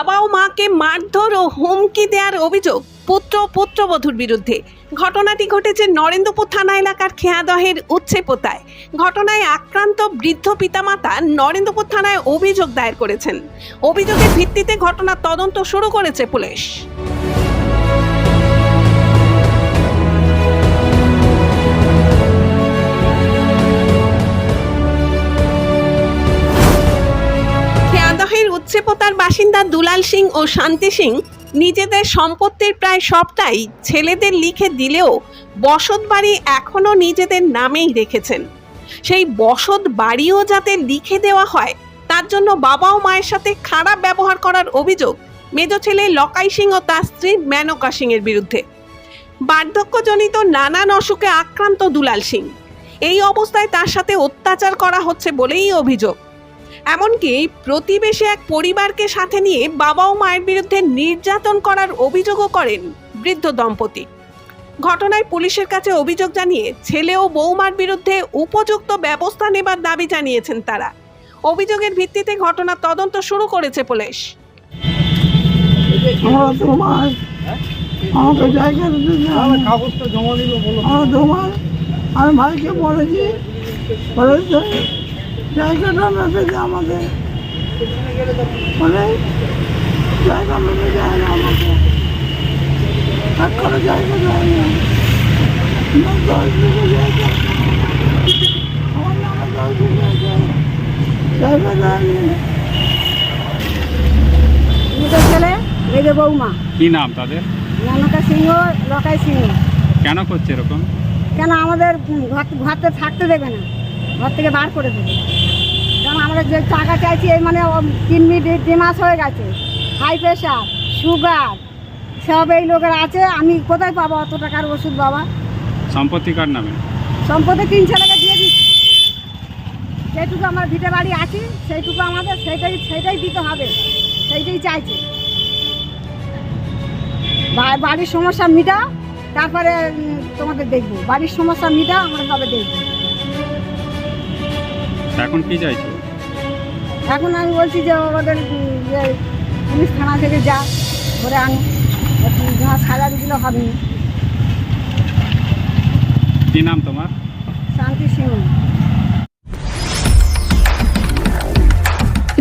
বাবা ও মাকে মারধর ও হুমকি দেওয়ার অভিযোগ পুত্র পুত্রবধূর বিরুদ্ধে। ঘটনাটি ঘটেছে নরেন্দ্রপুর থানা এলাকার খেয়াদহের উচ্ছেপোতায় ঘটনায় আক্রান্ত বৃদ্ধ পিতামাতা নরেন্দ্রপুর থানায় অভিযোগ দায়ের করেছেন। অভিযোগের ভিত্তিতে ঘটনার তদন্ত শুরু করেছে পুলিশ। উচ্ছেপোতার বাসিন্দা দুলাল সিং ও শান্তি সিং নিজেদের সম্পত্তির প্রায় সবটাই ছেলেদের লিখে দিলেও বসত বাড়ি এখনও নিজেদের নামেই রেখেছেন। সেই বসত বাড়িও যাতে লিখে দেওয়া হয়, তার জন্য বাবা ও মায়ের সাথে খারাপ ব্যবহার করার অভিযোগ মেজ ছেলে লকাই সিং ও তার স্ত্রী মেনকা সিং এর বিরুদ্ধে। বার্ধক্যজনিত নানান অসুখে আক্রান্ত দুলাল সিং। এই অবস্থায় তার সাথে অত্যাচার করা হচ্ছে বলেই অভিযোগ। এমনকি প্রতিবেশী এক পরিবারকে সাথে নিয়ে বাবা ও মায়ের বিরুদ্ধে নির্যাতন করার অভিযোগও করেন বৃদ্ধ দম্পতি। ঘটনায় পুলিশের কাছে অভিযোগ জানিয়ে ছেলে ও বৌমার বিরুদ্ধে উপযুক্ত ব্যবস্থা নেবার দাবি জানিয়েছেন তারা। অভিযোগের ভিত্তিতে ঘটনার তদন্ত শুরু করেছে পুলিশ। আমাকে জায়গা দাও। আমরা ভাইকে বলেছি বলেছে জায়গাটা মেপে আমাকে। বলে জায়গা মেপে দেয় না আমাকে। এক করে জায়গা দেয় না। না, দশ বিঘে জায়গা। আমার নামে দশ বিঘে আছে। জায়গা দেয়নি দুটো ছেলে এই বৌমা। কি নাম তাদের? সিংহ লকাই সিংহ। কেন করছে এরকম? কেন আমাদের ঘর ঘরতে থাকতে দেবে না। ঘর থেকে বার করে দেবে। আমরা যে টাকা চাইছি এই মানে কিডনি ডিমাস হয়ে গেছে। হাই প্রেশার সুগার সব এই লোকের আছে আমি কোথায় পাবো অত টাকার ওষুধ বাবা? সম্পত্তি কার নামে? সম্পত্তি তিন ছেলেকে দিয়ে দিচ্ছি। যেটুকু আমার ভিটে বাড়ি আছে সেইটুকু আমাদের সেইটাই সেইটাই দিতে হবে সেইটাই চাইছি। বাড়ির সমস্যা মিটা তারপরে তোমাদের দেখব। বাড়ির সমস্যা মিটা আমরা তবে দেখব। এখন কি চাইছো? এখন আমি বলছি যে আমাদের যে পুলিশ থানা থেকে যা ঘরে আন। যা সাজা দিলে হবে কি নাম তোমার? শান্তি সিংহ।